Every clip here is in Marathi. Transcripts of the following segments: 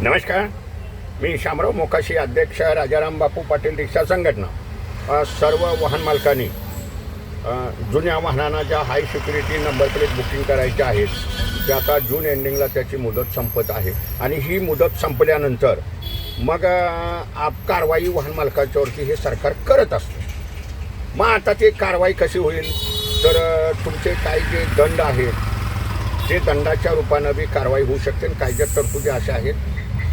नमस्कार. मी शामराव मोकाशी अध्यक्ष राजाराम बापू पाटील रिक्षा संघटना. सर्व वाहन मालकांनी जुन्या वाहनांना ज्या high security number plate booking करायचे आहेत ज्या आता जून एंडिंगला त्याची मुदत संपत आहे. आणि ही मुदत संपल्यानंतर मग आप कारवाई वाहन मालकाच्यावरती हे सरकार करत असतं. मग आता ती कारवाई कशी होईल? तर तुमचे काही जे दंड आहेत ते दंडाच्या रूपानं बी कारवाई होऊ शकते आणि कायद्यात तरतुदी अशा आहेत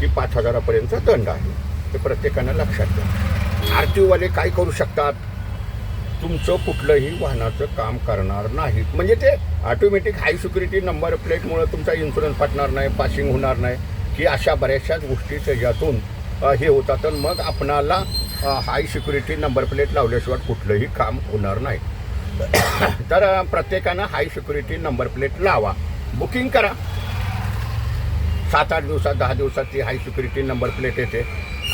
की पाच हजारापर्यंत दंड आहे. ते प्रत्येकानं लक्षात घ्या. आर टी ओवाले काय करू शकतात? तुमचं कुठलंही वाहनाचं काम करणार नाही म्हणजे ते ऑटोमॅटिक हाय सिक्युरिटी नंबर प्लेटमुळं तुमचा इन्शुरन्स फाटणार नाही पासिंग होणार नाही की अशा बऱ्याचशाच गोष्टी त्याच्यातून हे होतात. आणि मग आपणाला हाय सिक्युरिटी नंबर प्लेट लावल्याशिवाय कुठलंही काम होणार नाही. तर प्रत्येकानं हाय सिक्युरिटी नंबर प्लेट लावा. बुकिंग करा. सात आठ दिवसात दहा दिवसात ती हाय सिक्युरिटी नंबर प्लेट येते.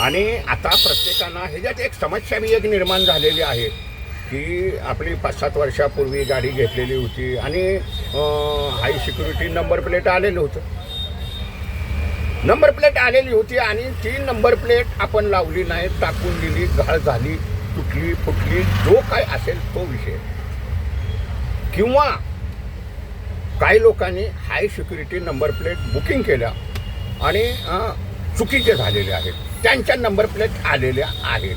आणि आता प्रत्येकानं ह्याच्यात एक समस्या बी एक निर्माण झालेली आहे की आपली पाच सात वर्षापूर्वी गाडी घेतलेली होती आणि हाय सिक्युरिटी नंबर प्लेट आलेलं होतं. नंबर प्लेट आलेली होती आणि ती नंबर प्लेट आपण लावली नाही टाकून दिली घाळ झाली तुटली फुटली जो काय असेल तो विषय. किंवा काही लोकांनी high security number plate booking केल्या. आणि चुकीचे झालेले आहेत. त्यांच्या नंबर प्लेट आलेल्या आहेत.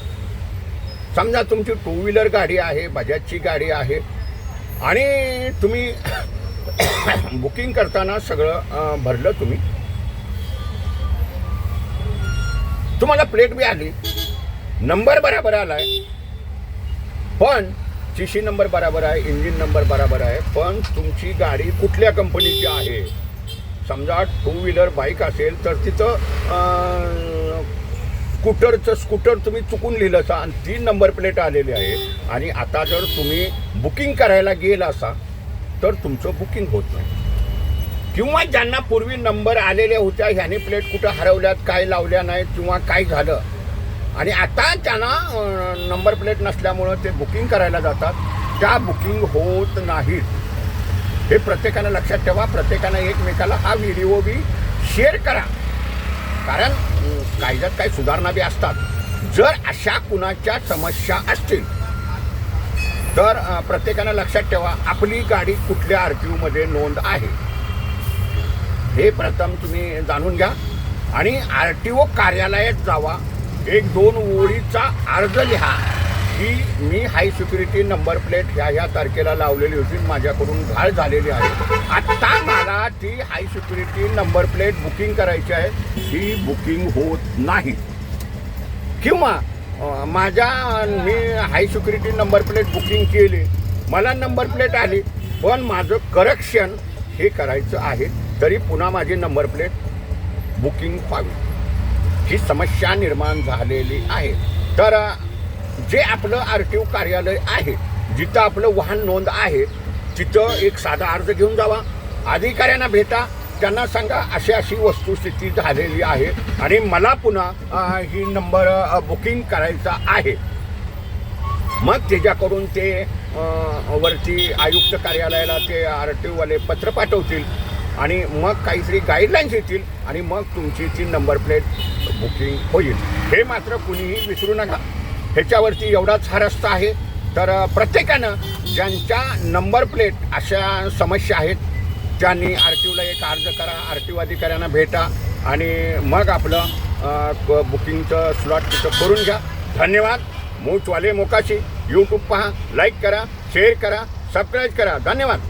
समजा तुमची टू व्हीलर गाडी आहे बजाजची गाडी आहे आणि तुम्ही बुकिंग करताना सगळं भरलं तुम्ही. तुम्हाला प्लेट बी आली. नंबर बराबर आला आहे पण सी नंबर बराबर आहे इंजिन नंबर बराबर आहे पण तुमची गाडी कुठल्या कंपनीची आहे? समजा टू व्हीलर बाईक असेल तर तिथं स्कूटरचं स्कूटर तुम्ही चुकून लिहिलं असा आणि ती नंबर प्लेट आलेली आहे आणि आता जर तुम्ही बुकिंग करायला गेला असा तर तुमचं बुकिंग होत नाही. किंवा ज्यांना पूर्वी नंबर आलेल्या होत्या ह्याने प्लेट कुठं हरवल्यात काय लावल्या नाहीत किंवा काय झालं. आणि आता त्यांना नंबर प्लेट नसल्यामुळं ते बुकिंग करायला जातात. त्या बुकिंग होत नाहीत. हे प्रत्येकानं लक्षात ठेवा प्रत्येकानं एकमेकाला हा व्हिडिओ बी शेअर करा. कारण कायद्यात काही सुधारणा बी असतात. जर अशा कुणाच्या समस्या असतील तर प्रत्येकानं लक्षात ठेवा आपली गाडी कुठल्या आर टी मध्ये नोंद आहे? हे प्रथम तुम्ही जाणून घ्या. आणि आर टी ओ कार्यालयात जावा. एक दोन ओळीचा अर्ज लिहा. की मी हाय सिक्युरिटी नंबर प्लेट ह्या ह्या तारखेला लावलेली होती. माझ्याकडून घाळ झालेली आहे. आत्ता मला ती high security number plate booking करायची आहे. ही बुकिंग होत नाही. किंवा माझ्या मी high security number plate booking केली. मला नंबर प्लेट आली. पण माझं करेक्शन हे करायचं आहे. तरी पुन्हा माझी नंबर प्लेट बुकिंग व्हावी ही समस्या निर्माण झालेली आहे. तर जे आपलं आर टी ओ कार्यालय आहे जिथं आपलं वाहन नोंद आहे तिथं एक साधा अर्ज घेऊन जावा. अधिकाऱ्यांना भेटा त्यांना सांगा अशी अशी वस्तुस्थिती झालेली आहे. आणि मला पुन्हा ही नंबर बुकिंग करायचा आहे. मग त्याच्याकडून ते वरती आयुक्त कार्यालयाला ते आर टी ओवाले पत्र पाठवतील. आणि मग काहीतरी गाईडलाईन्स येतील आणि मग तुमची ती नंबर प्लेट बुकिंग होईल. हे मात्र कुणीही विसरू नका. ह्याच्यावरती एवढाच हा रस्ता आहे. तर प्रत्येकानं ज्यांच्या नंबर प्लेट अशा समस्या आहेत त्यांनी आर टी ओला एक अर्ज करा आर टी ओ अधिकाऱ्यांना भेटा आणि मग आपलं बुकिंगचं स्लॉट तिथं करून घ्या. धन्यवाद. मूचवाले मोकाशी. यूट्यूब पहा लाईक करा शेअर करा सबस्क्राईब करा. धन्यवाद.